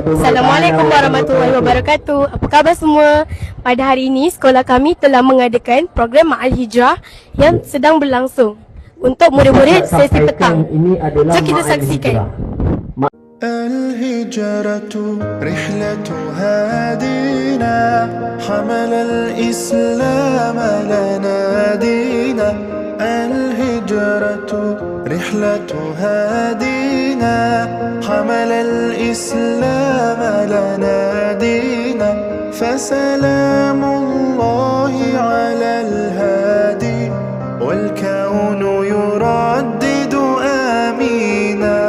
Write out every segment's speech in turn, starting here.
Assalamualaikum warahmatullahi wabarakatuh. Apa khabar semua? Pada hari ini sekolah kami telah mengadakan program Ma'al Hijrah yang sedang berlangsung untuk murid-murid sesi petang. Ini adalah Jom kita Ma'al saksikan. Hijrah. الهجرة رحلة هادينا حمل الإسلام لنا دينا الهجرة رحلة هادينا حمل الإسلام لنا دينا فسلام الله على الهادي والكون يردد آمينا.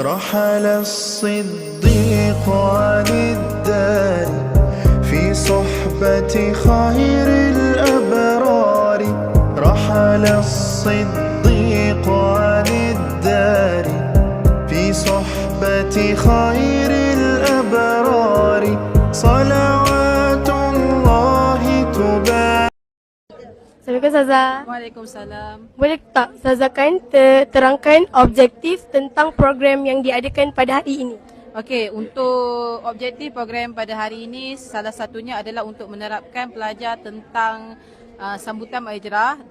رحل الصديق عن الدار في صحبة خير رحل الصديق عن الدار في صحبة خير الأبرار صلوات الله تبارك Assalamualaikum Saza. Waalaikumsalam. Boleh tak Saza kan ter- terangkan objektif tentang program yang diadakan pada hari ini? Okey, untuk objektif program pada hari ini salah satunya adalah untuk menerapkan pelajar tentang uh, sambutan Ma'al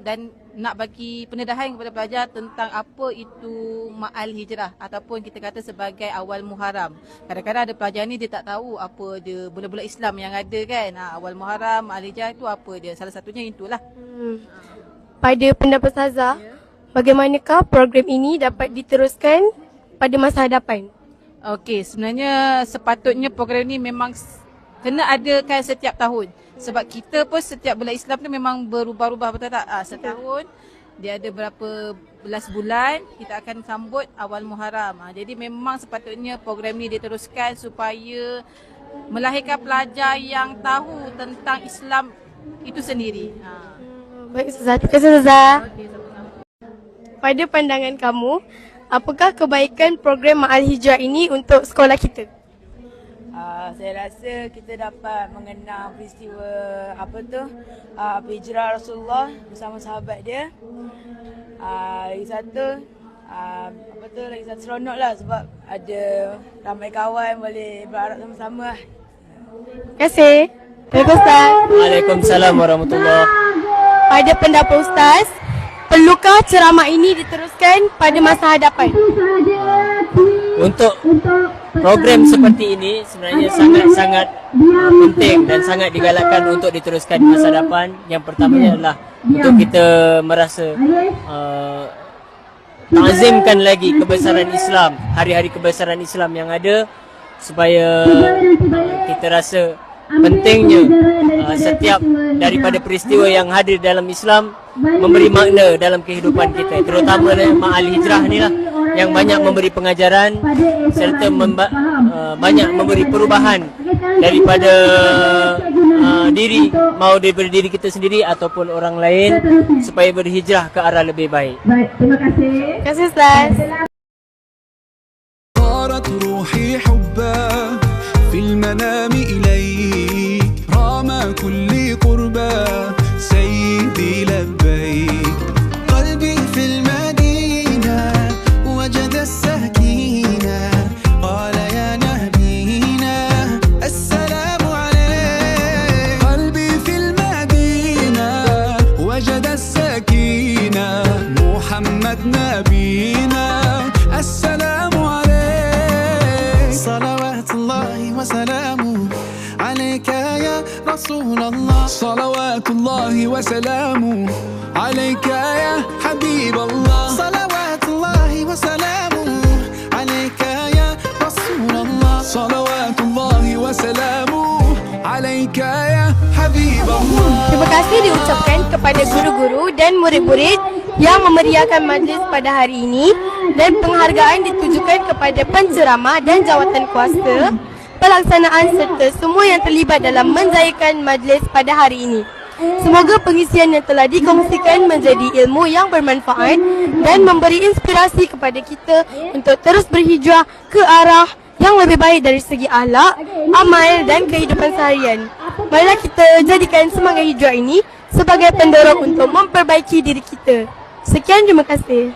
dan nak bagi pendedahan kepada pelajar tentang apa itu Ma'al Hijrah ataupun kita kata sebagai awal Muharram. Kadang-kadang ada pelajar ni dia tak tahu apa dia bulan-bulan Islam yang ada kan. Ha, awal Muharram, Ma'al Hijrah itu apa dia. Salah satunya itulah. Hmm. Pada pendapat Saza, bagaimanakah program ini dapat diteruskan pada masa hadapan? Okey, sebenarnya sepatutnya program ni memang kena adakan setiap tahun. Sebab kita pun setiap bulan Islam tu memang berubah-ubah betul tak? Ah, setahun dia ada berapa belas bulan kita akan sambut awal Muharram. Ah, jadi memang sepatutnya program ni diteruskan supaya melahirkan pelajar yang tahu tentang Islam itu sendiri. Ha. Baik Saza, terima kasih Saza. Pada pandangan kamu, apakah kebaikan program Ma'al Hijrah ini untuk sekolah kita? Uh, saya rasa kita dapat mengenang peristiwa apa tu uh, hijrah Rasulullah bersama sahabat dia. Uh, lagi satu uh, apa tu lagi satu seronok lah sebab ada ramai kawan boleh berarak sama-sama lah. Terima kasih. Terima kasih Ustaz. Waalaikumsalam warahmatullahi Pada pendapat Ustaz, perlukah ceramah ini diteruskan pada masa hadapan? Untuk program seperti ini sebenarnya sangat-sangat uh, penting dan sangat digalakkan untuk diteruskan di masa depan. Yang pertamanya adalah untuk kita merasa uh, tazimkan lagi kebesaran Islam, hari-hari kebesaran Islam yang ada supaya kita rasa pentingnya uh, setiap daripada peristiwa yang hadir dalam Islam memberi makna dalam kehidupan kita terutama Ma'al Hijrah ni lah yang, banyak memberi pengajaran serta memba- uh, banyak memberi perubahan daripada uh, diri mau daripada diri kita sendiri ataupun orang lain supaya berhijrah ke arah lebih baik. Baik, terima kasih. Terima kasih, Ustaz. رسول الله صلوات الله وسلامه عليك يا حبيب الله صلوات الله وسلامه عليك يا رسول الله صلوات الله وسلامه عليك يا حبيب الله Terima kasih diucapkan kepada guru-guru dan murid-murid yang memeriahkan majlis pada hari ini dan penghargaan ditujukan kepada penceramah dan jawatan kuasa, pelaksanaan serta semua yang terlibat dalam menjayakan majlis pada hari ini. Semoga pengisian yang telah dikongsikan menjadi ilmu yang bermanfaat dan memberi inspirasi kepada kita untuk terus berhijrah ke arah yang lebih baik dari segi akhlak, amal dan kehidupan seharian. Marilah kita jadikan semangat hijrah ini sebagai pendorong untuk memperbaiki diri kita. Sekian terima kasih.